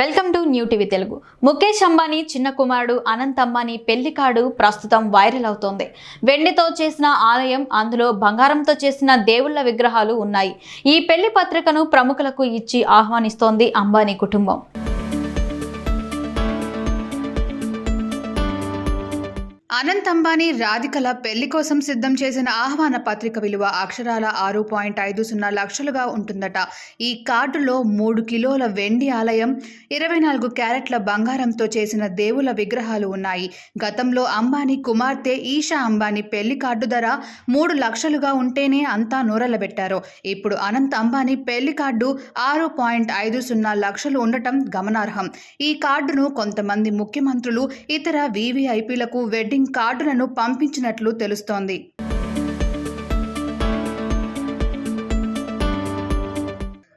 Welcome to new TV Telugu. Mukesh Ambani చిన్న కుమారుడు అనంత్ అంబానీ పెళ్ళి కాడు ప్రస్తుతం వైరల్ అవుతోంది. వెండితో చేసిన ఆలయం అందులో బంగారంతో చేసిన దేవుళ్ళ విగ్రహాలు ఉన్నాయి. ఈ పెళ్ళి పత్రికను ప్రముఖులకు ఇచ్చి ఆహ్వానిస్తోంది అంబానీ కుటుంబం. అనంత్ అంబానీ రాధికల పెళ్ళి కోసం సిద్ధం చేసిన ఆహ్వాన పత్రిక విలువ అక్షరాల ఆరు పాయింట్ ఐదు సున్నా లక్షలుగా ఉంటుందట. ఈ కార్డులో మూడు కిలోల వెండి ఆలయం ఇరవై నాలుగు క్యారెట్ల బంగారంతో చేసిన దేవుల విగ్రహాలు ఉన్నాయి. గతంలో అంబానీ కుమార్తె ఈషా అంబానీ పెళ్ళి కార్డు ధర మూడు లక్షలుగా ఉంటేనే అంతా నూరలబెట్టారు. ఇప్పుడు అనంత్ అంబానీ పెళ్ళి కార్డు ఆరు పాయింట్ ఐదు సున్నా లక్షలు ఉండటం గమనార్హం. ఈ కార్డును కొంతమంది ముఖ్యమంత్రులు ఇతర వీవీఐపీలకు వెడ్డింగ్ కార్డులను పంపించినట్లు తెలుస్తోంది.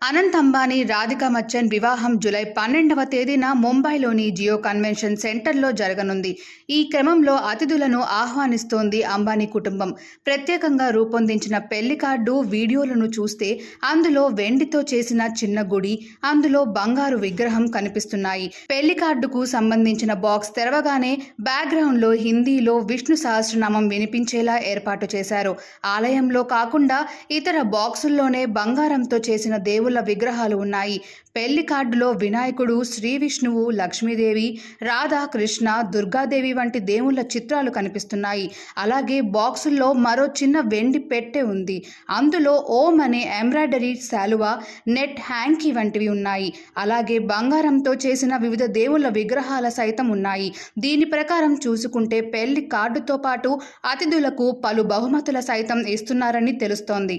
అనంత్ అంబానీ రాధికా మచ్చన్ వివాహం జూలై పన్నెండవ తేదీన ముంబైలోని జియో కన్వెన్షన్ సెంటర్లో జరగనుంది. ఈ క్రమంలో అతిథులను ఆహ్వానిస్తోంది అంబానీ కుటుంబం. ప్రత్యేకంగా రూపొందించిన పెళ్ళి కార్డు వీడియోలను చూస్తే అందులో వెండితో చేసిన చిన్న గుడి అందులో బంగారు విగ్రహం కనిపిస్తున్నాయి. పెళ్ళి కార్డుకు సంబంధించిన బాక్స్ తెరవగానే బ్యాక్గ్రౌండ్లో హిందీలో విష్ణు సహస్రనామం వినిపించేలా ఏర్పాటు చేశారు. ఆలయంలో కాకుండా ఇతర బాక్సుల్లోనే బంగారంతో చేసిన దేవుళ్ళ విగ్రహాలు ఉన్నాయి. పెళ్ళి కార్డులో వినాయకుడు శ్రీ విష్ణువు లక్ష్మీదేవి రాధా కృష్ణ దుర్గాదేవి వంటి దేవుళ్ళ చిత్రాలు కనిపిస్తున్నాయి. అలాగే బాక్సుల్లో మరో చిన్న వెండి పెట్టె ఉంది. అందులో ఓం అనే ఎంబ్రాయిడరీ శాలువా నెట్ హ్యాంకీ వంటివి ఉన్నాయి. అలాగే బంగారంతో చేసిన వివిధ దేవుళ్ళ విగ్రహాల సైతం ఉన్నాయి. దీని ప్రకారం చూసుకుంటే పెళ్ళి కార్డుతో పాటు అతిథులకు పలు బహుమతుల సైతం ఇస్తున్నారని తెలుస్తోంది.